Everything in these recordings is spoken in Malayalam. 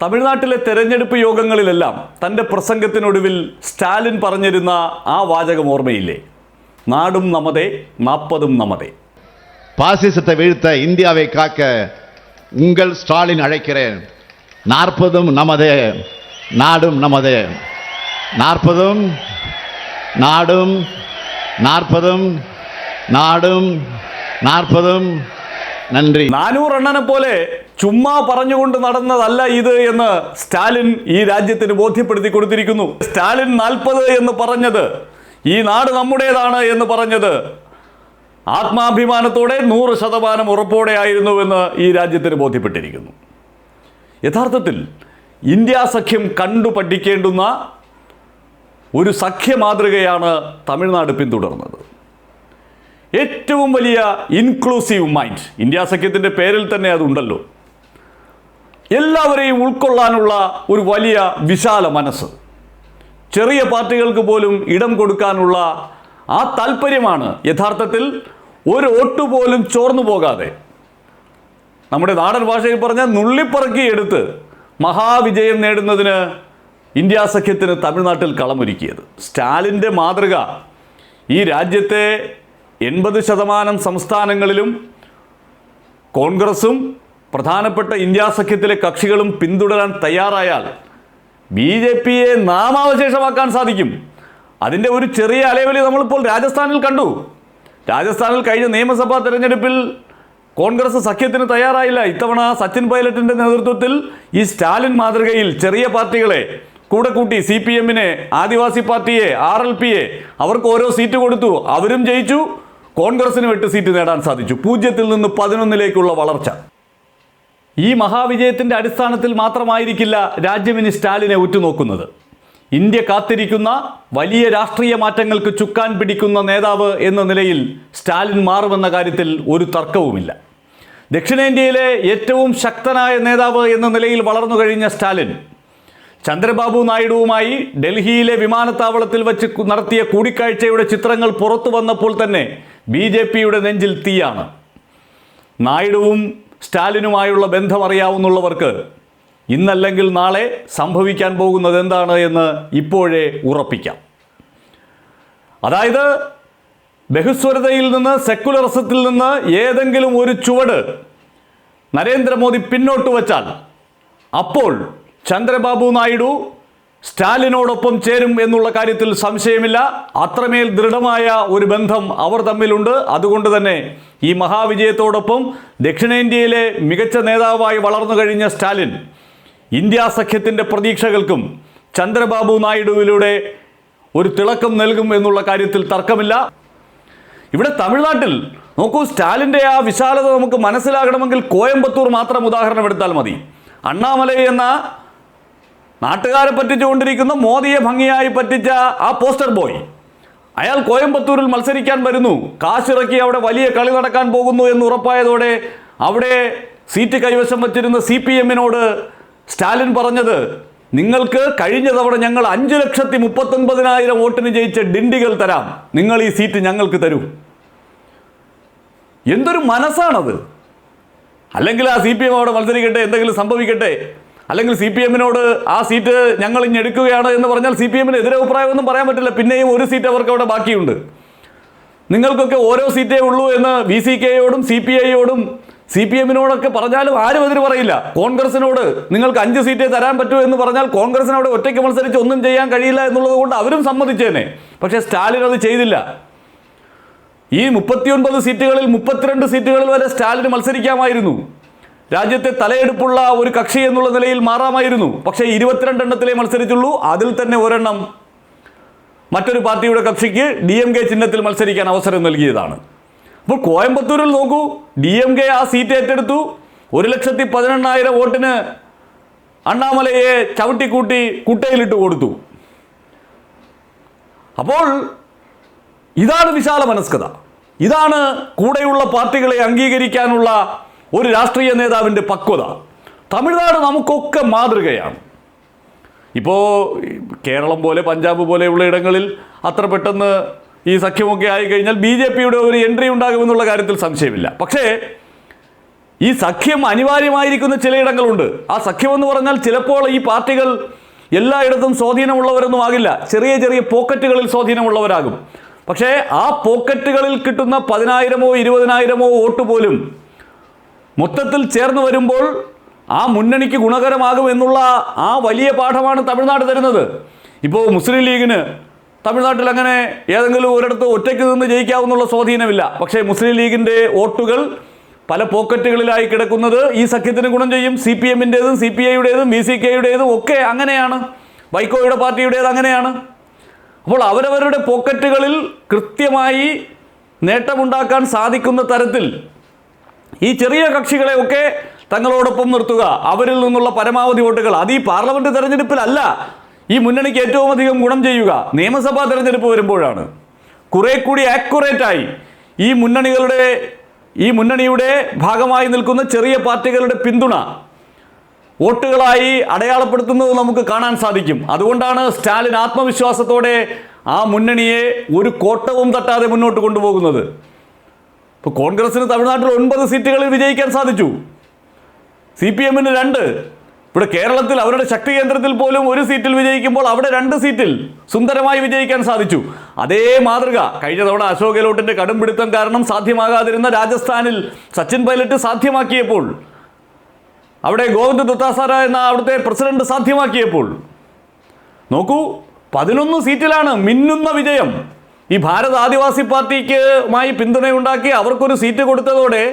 തമിഴ്നാട്ടിലെ തെരഞ്ഞെടുപ്പ് യോഗങ്ങളിലെല്ലാം തൻ്റെ പ്രസംഗത്തിനൊടുവിൽ സ്റ്റാലിൻ പറഞ്ഞിരുന്ന ആ വാചകം ഓർമ്മയില്ലേ നാടും നമതേ നാൽപ്പതും നമതേ பாசிசத்தை வீழ்த்த இந்தியாவை காக்க உங்கள் ஸ்டாலின் அழைக்கிறேன் நாற்பதும் நமதே நாடும் நமதே நாற்பதும் நாடும் நாற்பதும் നാടും നാൽപ്പതും നന്ദി നാനൂറെണ്ണനെ പോലെ ചുമ്മാ പറഞ്ഞുകൊണ്ട് നടന്നതല്ല ഇത് എന്ന് സ്റ്റാലിൻ ഈ രാജ്യത്തിന് ബോധ്യപ്പെടുത്തി കൊടുത്തിരിക്കുന്നു. സ്റ്റാലിൻ നാൽപ്പത് എന്ന് പറഞ്ഞത് ഈ നാട് നമ്മുടേതാണ് എന്ന് പറഞ്ഞത് ആത്മാഭിമാനത്തോടെ നൂറ് ശതമാനം ഉറപ്പോടെ ആയിരുന്നുവെന്ന് ഈ രാജ്യത്തിന് ബോധ്യപ്പെട്ടിരിക്കുന്നു. യഥാർത്ഥത്തിൽ ഇന്ത്യ സഖ്യം കണ്ടു പഠിക്കേണ്ടുന്ന ഒരു സഖ്യ മാതൃകയാണ് തമിഴ്നാട് പിന്തുടർന്നത്. ഏറ്റവും വലിയ ഇൻക്ലൂസീവ് മൈൻഡ് ഇന്ത്യ സഖ്യത്തിന്റെ പേരിൽ തന്നെ അതുണ്ടല്ലോ. എല്ലാവരെയും ഉൾക്കൊള്ളാനുള്ള ഒരു വലിയ വിശാല മനസ്സ്. ചെറിയ പാർട്ടികൾക്ക് പോലും ഇടം കൊടുക്കാനുള്ള ആ താല്പര്യമാണ് യഥാർത്ഥത്തിൽ ഒരു ഒട്ടു പോലും ചോർന്നു പോകാതെ. നമ്മുടെ നാടൻ ഭാഷയിൽ പറഞ്ഞ നുള്ളിപ്പറക്കി എടുത്ത് മഹാവിജയം നേടുന്നതിന് ഇന്ത്യ സഖ്യത്തിന് തമിഴ്നാട്ടിൽ കളമൊരുക്കിയത്. സ്റ്റാലിന്റെ മാതൃക ഈ രാജ്യത്തെ എൺപത് ശതമാനം സംസ്ഥാനങ്ങളിലും കോൺഗ്രസും പ്രധാനപ്പെട്ട ഇന്ത്യ സഖ്യത്തിലെ കക്ഷികളും പിന്തുടരാൻ തയ്യാറായാൽ ബി ജെ പിയെ നാമാവശേഷമാക്കാൻ സാധിക്കും. അതിന്റെ ഒരു ചെറിയ അലവലി നമ്മളിപ്പോൾ രാജസ്ഥാനിൽ കണ്ടു. രാജസ്ഥാനിൽ കഴിഞ്ഞ നിയമസഭാ തെരഞ്ഞെടുപ്പിൽ കോൺഗ്രസ് സഖ്യത്തിന് തയ്യാറായില്ല. ഇത്തവണ സച്ചിൻ പൈലറ്റിന്റെ നേതൃത്വത്തിൽ ഈ സ്റ്റാലിൻ മാതൃകയിൽ ചെറിയ പാർട്ടികളെ കൂടെ കൂട്ടി സി പി എമ്മിനെ ആദിവാസി പാർട്ടിയെ ആർ എൽ പിയെ അവർക്ക് ഓരോ സീറ്റ് കൊടുത്തു. അവരും ജയിച്ചു. കോൺഗ്രസിനും എട്ട് സീറ്റ് നേടാൻ സാധിച്ചു. പൂജ്യത്തിൽ നിന്ന് പതിനൊന്നിലേക്കുള്ള വളർച്ച. ഈ മഹാവിജയത്തിന്റെ അടിസ്ഥാനത്തിൽ മാത്രമായിരിക്കില്ല രാജ്യമിനി സ്റ്റാലിനെ ഉറ്റുനോക്കുന്നത്. ഇന്ത്യ കാത്തിരിക്കുന്ന വലിയ രാഷ്ട്രീയ മാറ്റങ്ങൾക്ക് ചുക്കാൻ പിടിക്കുന്ന നേതാവ് എന്ന നിലയിൽ സ്റ്റാലിൻ മാറുമെന്ന കാര്യത്തിൽ ഒരു തർക്കവുമില്ല. ദക്ഷിണേന്ത്യയിലെ ഏറ്റവും ശക്തനായ നേതാവ് എന്ന നിലയിൽ വളർന്നു കഴിഞ്ഞ സ്റ്റാലിൻ ചന്ദ്രബാബു നായിഡുവുമായി ഡൽഹിയിലെ വിമാനത്താവളത്തിൽ വച്ച് നടത്തിയ കൂടിക്കാഴ്ചയുടെ ചിത്രങ്ങൾ പുറത്തു വന്നപ്പോൾ തന്നെ ബി നെഞ്ചിൽ തീയാണ്. നായിഡുവും സ്റ്റാലിനുമായുള്ള ബന്ധം അറിയാവുന്നുള്ളവർക്ക് ഇന്നല്ലെങ്കിൽ നാളെ സംഭവിക്കാൻ പോകുന്നത് എന്താണ് എന്ന് ഇപ്പോഴേ ഉറപ്പിക്കാം. അതായത് ബഹുസ്വരതയിൽ നിന്ന് സെക്കുലറിസത്തിൽ നിന്ന് ഏതെങ്കിലും ഒരു ചുവട് നരേന്ദ്രമോദി പിന്നോട്ട് വച്ചാൽ അപ്പോൾ ചന്ദ്രബാബു നായിഡു സ്റ്റാലിനോടൊപ്പം ചേരും എന്നുള്ള കാര്യത്തിൽ സംശയമില്ല. അത്രമേൽ ദൃഢമായ ഒരു ബന്ധം അവർ തമ്മിലുണ്ട്. അതുകൊണ്ട് തന്നെ ഈ മഹാവിജയത്തോടൊപ്പം ദക്ഷിണേന്ത്യയിലെ മികച്ച നേതാവായി വളർന്നു കഴിഞ്ഞ സ്റ്റാലിൻ ഇന്ത്യ സഖ്യത്തിന്റെ പ്രതീക്ഷകൾക്കും ചന്ദ്രബാബു നായിഡുവിലൂടെ ഒരു തിളക്കം നൽകും എന്നുള്ള കാര്യത്തിൽ തർക്കമില്ല. ഇവിടെ തമിഴ്നാട്ടിൽ നോക്കൂ സ്റ്റാലിന്റെ ആ വിശാലത നമുക്ക് മനസ്സിലാകണമെങ്കിൽ കോയമ്പത്തൂർ മാത്രം ഉദാഹരണം എടുത്താൽ മതി. അണ്ണാമലൈ എന്ന നാട്ടുകാരെ പറ്റിച്ചുകൊണ്ടിരിക്കുന്ന മോദിയെ ഭംഗിയായി പറ്റിച്ച ആ പോസ്റ്റർ ബോയ്. അയാൾ കോയമ്പത്തൂരിൽ മത്സരിക്കാൻ വരുന്നു. കാശിറക്കി അവിടെ വലിയ കളി നടക്കാൻ പോകുന്നു എന്ന് ഉറപ്പായതോടെ അവിടെ സീറ്റ് കൈവശം വച്ചിരുന്ന സി പി എമ്മിനോട് സ്റ്റാലിൻ പറഞ്ഞത് നിങ്ങൾക്ക് കഴിഞ്ഞ തവണ ഞങ്ങൾ അഞ്ച് ലക്ഷത്തി മുപ്പത്തൊൻപതിനായിരം വോട്ടിന് ജയിച്ച ഡിണ്ടികൾ തരാം. നിങ്ങൾ ഈ സീറ്റ് ഞങ്ങൾക്ക് തരൂ. എന്തൊരു മനസ്സാണത്. അല്ലെങ്കിൽ ആ സി പി എം അവിടെ മത്സരിക്കട്ടെ എന്തെങ്കിലും സംഭവിക്കട്ടെ. അല്ലെങ്കിൽ സി പി എമ്മിനോട് ആ സീറ്റ് ഞങ്ങൾ ഇനി എടുക്കുകയാണ് എന്ന് പറഞ്ഞാൽ സി പി എമ്മിന് അഭിപ്രായമൊന്നും പറയാൻ പറ്റില്ല. പിന്നെയും ഒരു സീറ്റ് അവർക്ക് അവിടെ ബാക്കിയുണ്ട്. നിങ്ങൾക്കൊക്കെ ഓരോ സീറ്റേ ഉള്ളൂ എന്ന് വി സി കെയോടും സി പി ഐയോടും സി പി എമ്മിനോടൊക്കെ പറഞ്ഞാലും ആരും എതിര് പറയില്ല. കോൺഗ്രസിനോട് നിങ്ങൾക്ക് അഞ്ച് സീറ്റേ തരാൻ പറ്റൂ എന്ന് പറഞ്ഞാൽ കോൺഗ്രസിന് അവിടെ ഒറ്റയ്ക്ക് മത്സരിച്ച് ഒന്നും ചെയ്യാൻ കഴിയില്ല എന്നുള്ളത് കൊണ്ട് അവരും സമ്മതിച്ചേനെ. പക്ഷേ സ്റ്റാലിൻ അത് ചെയ്തില്ല. ഈ മുപ്പത്തിയൊൻപത് സീറ്റുകളിൽ മുപ്പത്തിരണ്ട് സീറ്റുകളിൽ വരെ സ്റ്റാലിന് മത്സരിക്കാമായിരുന്നു. രാജ്യത്തെ തലയെടുപ്പുള്ള ഒരു കക്ഷി എന്നുള്ള നിലയിൽ മാറാമായിരുന്നു. പക്ഷേ ഇരുപത്തിരണ്ടെണ്ണത്തിലേ മത്സരിച്ചുള്ളൂ. അതിൽ തന്നെ ഒരെണ്ണം മറ്റൊരു പാർട്ടിയുടെ കക്ഷിക്ക് ഡി എം കെ ചിഹ്നത്തിൽ മത്സരിക്കാൻ അവസരം നൽകിയതാണ്. അപ്പോൾ കോയമ്പത്തൂരിൽ നോക്കൂ. ഡി എം കെ ആ സീറ്റ് ഏറ്റെടുത്തു. ഒരു ലക്ഷത്തി പതിനെണ്ണായിരം വോട്ടിന് അണ്ണാമലയെ ചവിട്ടിക്കൂട്ടി കുട്ടയിലിട്ട് കൊടുത്തു. അപ്പോൾ ഇതാണ് വിശാല മനസ്കത ഇതാണ് കൂടെയുള്ള പാർട്ടികളെ അംഗീകരിക്കാനുള്ള ഒരു രാഷ്ട്രീയ നേതാവിന്റെ പക്വത. തമിഴ്നാട് നമുക്കൊക്കെ മാതൃകയാണ്. ഇപ്പോൾ കേരളം പോലെ പഞ്ചാബ് പോലെയുള്ള ഇടങ്ങളിൽ അത്ര പെട്ടെന്ന് ഈ സഖ്യമൊക്കെ ആയി കഴിഞ്ഞാൽ ബി ജെ പിയുടെ ഒരു എൻട്രി ഉണ്ടാകുമെന്നുള്ള കാര്യത്തിൽ സംശയമില്ല. പക്ഷേ ഈ സഖ്യം അനിവാര്യമായിരിക്കുന്ന ചിലയിടങ്ങളുണ്ട്. ആ സഖ്യം എന്ന് പറഞ്ഞാൽ ചിലപ്പോൾ ഈ പാർട്ടികൾ എല്ലായിടത്തും സ്വാധീനമുള്ളവരൊന്നും ആകില്ല. ചെറിയ ചെറിയ പോക്കറ്റുകളിൽ സ്വാധീനമുള്ളവരാകും. പക്ഷേ ആ പോക്കറ്റുകളിൽ കിട്ടുന്ന പതിനായിരമോ ഇരുപതിനായിരമോ വോട്ട് പോലും മൊത്തത്തിൽ ചേർന്ന് വരുമ്പോൾ ആ മുന്നണിക്ക് ഗുണകരമാകും എന്നുള്ള ആ വലിയ പാഠമാണ് തമിഴ്നാട് തരുന്നത്. ഇപ്പോൾ മുസ്ലിം ലീഗിന് തമിഴ്നാട്ടിൽ അങ്ങനെ ഏതെങ്കിലും ഒരിടത്ത് ഒറ്റയ്ക്ക് നിന്ന് ജയിക്കാവുന്നുള്ള സ്വാധീനമില്ല. പക്ഷേ മുസ്ലിം ലീഗിന്റെ വോട്ടുകൾ പല പോക്കറ്റുകളിലായി കിടക്കുന്നത് ഈ സഖ്യത്തിന് ഗുണം ചെയ്യും. സി പി എമ്മിന്റേതും സി പി ഐയുടേതും ബി സി കെയുടേതും ഒക്കെ അങ്ങനെയാണ്. വൈക്കോയുടെ പാർട്ടിയുടേത് അങ്ങനെയാണ്. അപ്പോൾ അവരവരുടെ പോക്കറ്റുകളിൽ കൃത്യമായി നേട്ടമുണ്ടാക്കാൻ സാധിക്കുന്ന തരത്തിൽ ഈ ചെറിയ കക്ഷികളെയൊക്കെ തങ്ങളോടൊപ്പം നിർത്തുക. അവരിൽ നിന്നുള്ള പരമാവധി വോട്ടുകൾ. അത് ഈ പാർലമെന്റ് തെരഞ്ഞെടുപ്പിലല്ല. ഈ മുന്നണിക്ക് ഏറ്റവും അധികം ഗുണം ചെയ്യുക. നിയമസഭാ തെരഞ്ഞെടുപ്പ് വരുമ്പോഴാണ്. കുറെ കൂടി ആക്യുറേറ്റായി ഈ മുന്നണികളുടെ ഈ മുന്നണിയുടെ ഭാഗമായി നിൽക്കുന്ന ചെറിയ പാർട്ടികളുടെ പിന്തുണ വോട്ടുകളായി അടയാളപ്പെടുത്തുന്നത് നമുക്ക് കാണാൻ സാധിക്കും. അതുകൊണ്ടാണ് സ്റ്റാലിൻ ആത്മവിശ്വാസത്തോടെ ആ മുന്നണിയെ ഒരു കോട്ടവും തട്ടാതെ മുന്നോട്ട് കൊണ്ടുപോകുന്നത്. ഇപ്പോൾ കോൺഗ്രസിന് തമിഴ്നാട്ടിൽ ഒൻപത് സീറ്റുകളിൽ വിജയിക്കാൻ സാധിച്ചു. സി പി എമ്മിന് രണ്ട്. ഇവിടെ കേരളത്തിൽ അവരുടെ ശക്തി കേന്ദ്രത്തിൽ പോലും ഒരു സീറ്റിൽ വിജയിക്കുമ്പോൾ അവിടെ രണ്ട് സീറ്റിൽ സുന്ദരമായി വിജയിക്കാൻ സാധിച്ചു. അതേ മാതൃക കഴിഞ്ഞ തവണ അശോക് ഗെഹ്ലോട്ടിന്റെ കടുംപിടുത്തം കാരണം സാധ്യമാകാതിരുന്ന രാജസ്ഥാനിൽ സച്ചിൻ പൈലറ്റ് സാധ്യമാക്കിയപ്പോൾ അവിടെ ഗോവിന്ദ് ദത്താസാര എന്ന അവിടുത്തെ പ്രസിഡന്റ് സാധ്യമാക്കിയപ്പോൾ. നോക്കൂ പതിനൊന്ന് സീറ്റിലാണ് മിന്നുന്ന വിജയം. ഈ ഭാരത് ആദിവാസി പാർട്ടിക്കുമായി പിന്തുണയുണ്ടാക്കി അവർക്കൊരു സീറ്റ് കൊടുത്തതോടെ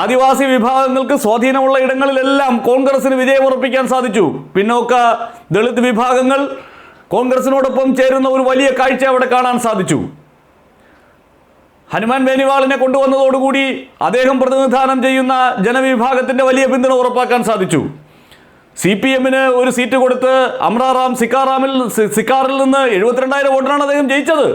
ആദിവാസി വിഭാഗങ്ങൾക്ക് സ്വാധീനമുള്ള ഇടങ്ങളിലെല്ലാം കോൺഗ്രസിന് വിജയമുറപ്പിക്കാൻ സാധിച്ചു. പിന്നോക്ക ദളിത് വിഭാഗങ്ങൾ കോൺഗ്രസിനോടൊപ്പം ചേരുന്ന ഒരു വലിയ കാഴ്ച അവിടെ കാണാൻ സാധിച്ചു. ഹനുമാൻ ബേനിവാളിനെ കൊണ്ടുവന്നതോടുകൂടി അദ്ദേഹം പ്രതിനിധാനം ചെയ്യുന്ന ജനവിഭാഗത്തിന്റെ വലിയ പിന്തുണ ഉറപ്പാക്കാൻ സാധിച്ചു. സി പി എമ്മിന് ഒരു സീറ്റ് കൊടുത്ത് അമ്രാറാം സിക്കാറാമിൽ സിക്കാറിൽ നിന്ന് എഴുപത്തിരണ്ടായിരം വോട്ടിനാണ് അദ്ദേഹം ജയിച്ചത്.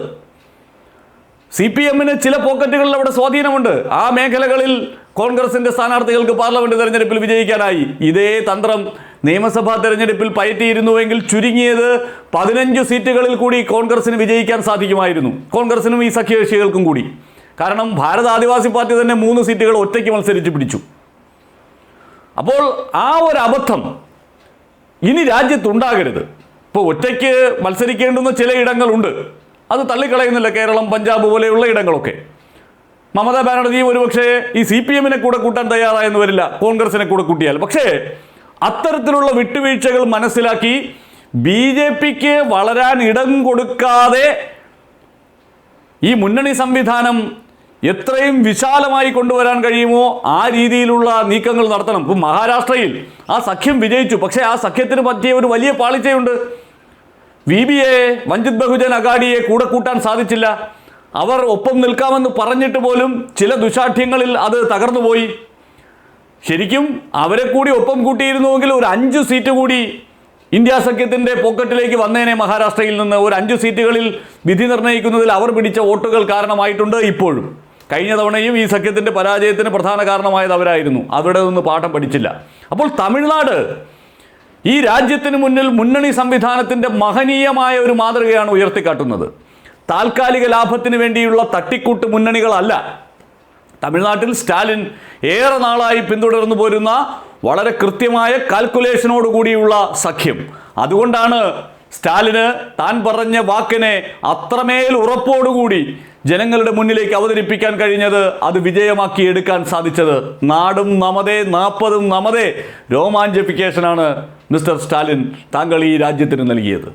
സി പി എമ്മിന് ചില പോക്കറ്റുകളിൽ അവിടെ സ്വാധീനമുണ്ട്. ആ മേഖലകളിൽ കോൺഗ്രസിന്റെ സ്ഥാനാർത്ഥികൾക്ക് പാർലമെന്റ് തെരഞ്ഞെടുപ്പിൽ വിജയിക്കാനായി. ഇതേ തന്ത്രം നിയമസഭാ തെരഞ്ഞെടുപ്പിൽ പയറ്റിയിരുന്നുവെങ്കിൽ ചുരുങ്ങിയത് പതിനഞ്ച് സീറ്റുകളിൽ കൂടി കോൺഗ്രസിന് വിജയിക്കാൻ സാധിക്കുമായിരുന്നു. കോൺഗ്രസിനും ഈ സഖ്യകക്ഷികൾക്കും കൂടി. കാരണം ഭാരത ആദിവാസി പാർട്ടി തന്നെ മൂന്ന് സീറ്റുകൾ ഒറ്റയ്ക്ക് മത്സരിച്ച് പിടിച്ചു. അപ്പോൾ ആ ഒരു അബദ്ധം ഇനി രാജ്യത്തുണ്ടാകരുത്. ഇപ്പോൾ ഒറ്റയ്ക്ക് മത്സരിക്കേണ്ടുന്ന ചില ഇടങ്ങളുണ്ട്. അത് തള്ളിക്കളയുന്നില്ല കേരളം പഞ്ചാബ് പോലെയുള്ള ഇടങ്ങളൊക്കെ. മമതാ ബാനർജി ഒരുപക്ഷെ ഈ സി പി എമ്മിനെ കൂടെ കൂട്ടാൻ തയ്യാറായെന്ന് വരില്ല. കോൺഗ്രസിനെ കൂടെ കൂട്ടിയാൽ. പക്ഷേ അത്തരത്തിലുള്ള വിട്ടുവീഴ്ചകൾ മനസ്സിലാക്കി ബി ജെ പിക്ക് വളരാൻ ഇടം കൊടുക്കാതെ ഈ മുന്നണി സംവിധാനം എത്രയും വിശാലമായി കൊണ്ടുവരാൻ കഴിയുമോ ആ രീതിയിലുള്ള നീക്കങ്ങൾ നടത്തണം. ഇപ്പം മഹാരാഷ്ട്രയിൽ ആ സഖ്യം വിജയിച്ചു. പക്ഷേ ആ സഖ്യത്തിന് പറ്റിയ ഒരു വലിയ പാളിച്ചയുണ്ട്. V B A Vanchit Bahujan അഗാഡിയെ കൂടെ കൂട്ടാൻ സാധിച്ചില്ല. അവർ ഒപ്പം നിൽക്കാമെന്ന് പറഞ്ഞിട്ട് പോലും ചില ദുശാഠ്യങ്ങളിൽ അത് തകർന്നുപോയി. ശരിക്കും അവരെ കൂടി ഒപ്പം കൂട്ടിയിരുന്നുവെങ്കിൽ ഒരു അഞ്ച് സീറ്റ് കൂടി ഇന്ത്യ സഖ്യത്തിന്റെ പോക്കറ്റിലേക്ക് വന്നേനെ മഹാരാഷ്ട്രയിൽ നിന്ന്. ഒരു അഞ്ച് സീറ്റുകളിൽ വിധി നിർണയിക്കുന്നതിൽ അവർ പിടിച്ച വോട്ടുകൾ കാരണമായിട്ടുണ്ട് ഇപ്പോഴും. കഴിഞ്ഞ തവണയും ഈ സഖ്യത്തിന്റെ പരാജയത്തിന് പ്രധാന കാരണമായത് അവരായിരുന്നു. അവിടെ നിന്ന് പാഠം പഠിച്ചില്ല. അപ്പോൾ തമിഴ്നാട് ഈ രാജ്യത്തിന് മുന്നിൽ മുന്നണി സംവിധാനത്തിന്റെ മഹനീയമായ ഒരു മാതൃകയാണ് ഉയർത്തിക്കാട്ടുന്നത്. താൽക്കാലിക ലാഭത്തിന് വേണ്ടിയുള്ള തട്ടിക്കൂട്ട് മുന്നണികളല്ല. തമിഴ്നാട്ടിൽ സ്റ്റാലിൻ ഏറെ നാളായി പിന്തുടർന്നു പോരുന്ന വളരെ കൃത്യമായ കാൽക്കുലേഷനോട് കൂടിയുള്ള സഖ്യം. അതുകൊണ്ടാണ് സ്റ്റാലിന് താൻ പറഞ്ഞ വാക്കിനെ അത്രമേൽ ഉറപ്പോടുകൂടി ജനങ്ങളുടെ മുന്നിലേക്ക് അവതരിപ്പിക്കാൻ കഴിഞ്ഞത് അത് വിജയമാക്കി എടുക്കാൻ സാധിച്ചത് നാടും നമതേ നാൽപ്പതും നമതേ രോമാഞ്ചിഫിക്കേഷനാണ് മിസ്റ്റർ സ്റ്റാലിൻ. താങ്കൾ ഈ രാജ്യത്തിന് നൽകിയത്.